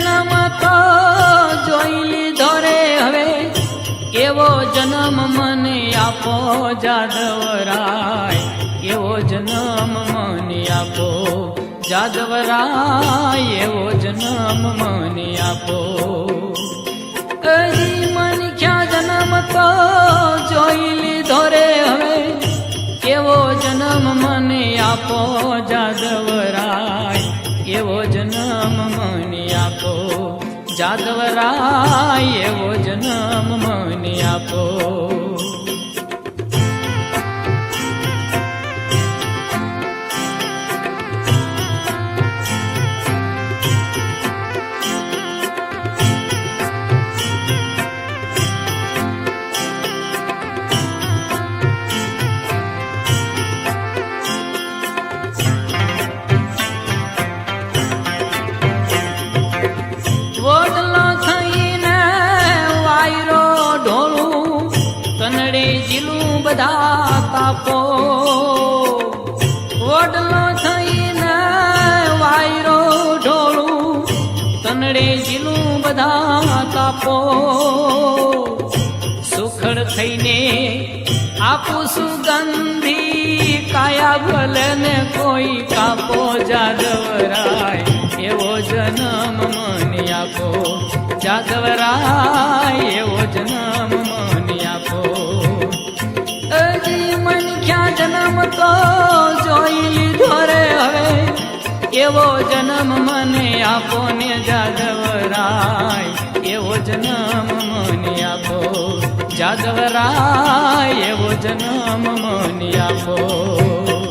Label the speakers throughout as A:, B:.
A: જન્મ તો જોઈ લીધો રે હવે. એવો જન્મ મને આપો જાદવરાય. એવો જન્મ મને આપો જાદવરાય. એવો જન્મ મને આપો. અહી મન ક્યાં જન્મ તો જોઈ લીધો રે હવે. એવો જન્મ મને આપો જાદવરાય. એવો જન્મ મને આપો. જાદવરાય એવો જન્મ મને આપો. કનડે જીલું બધા તાપો. સુખડ થઈને આપું સુગંધી કાયા ભલે ને કોઈ કાપો. જાદવરાય એવો જન્મ મને આપો. જાદવરાય એવો જન્મ મને આપો. અજી મન ક્યાં જન્મ તો જોઈ લીધો રે હવે. એવો જન્મ મને આપો ને જાદવરાય. એવો જન્મ મને આપો જાદવરાય. એવો જન્મ મને આપો.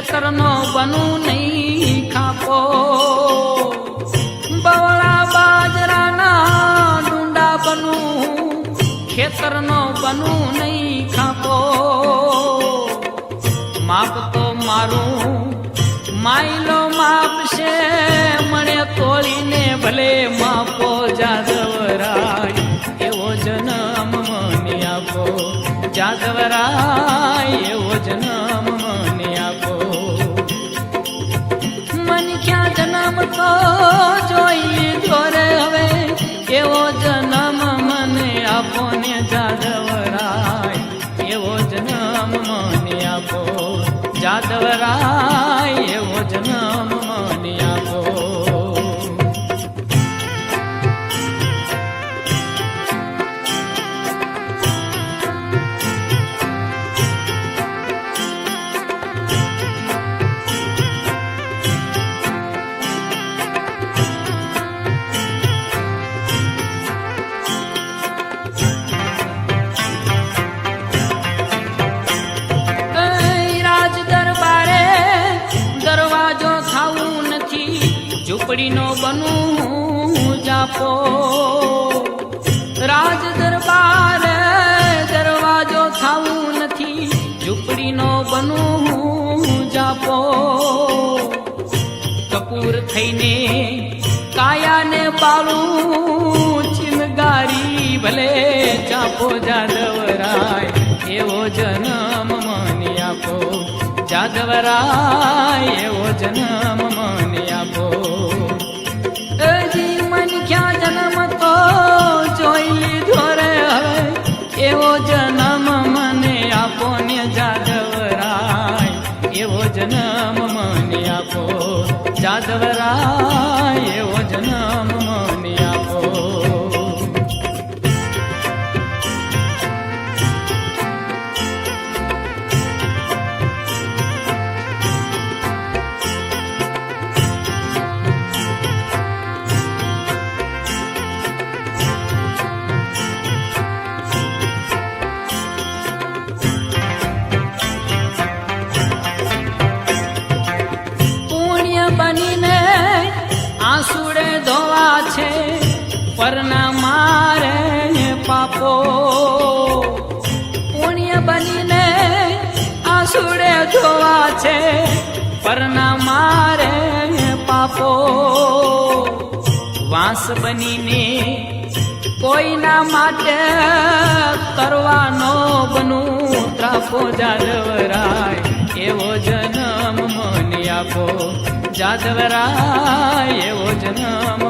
A: ખેતરનો બનું નહીં ખાપો. બવળા બાજરાના ડુંડા બનું, ખેતરનો બનું નહીં ખાપો. માપ તો મારું, માયલો માપ છે મને તોડીને ભલે માપો જાદવરાય એવો જન્મ મને આપો. જાદવરાય એવો જન્મ મને આપો ઝૂંપડીનો બનું જાપો. રાજ દરબાર દરવાજો થવું નથી, ઝૂંપડીનો બનું જાપો. કપૂર થઈને કાયાને પાળું, ચિનગારી ભલે જાપો જાદવરાય, એવો જન્મ મને આપો. જાદવરાય, એવો જન્મ મને આપો. જાદવરાય એવો જન્મ મને પરના મારે પાપો. વાંસ બનીને કોઈના માટે કરવાનો બનું ત્રાપો જાદવરાય, એવો જન્મ મને આપો. જાદવરાય, એવો જન્મ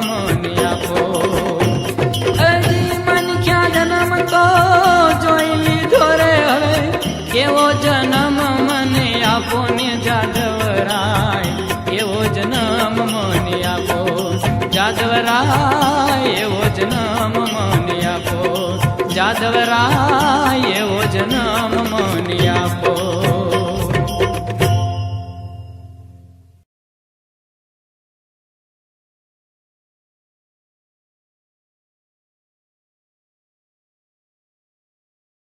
A: જાદવરાય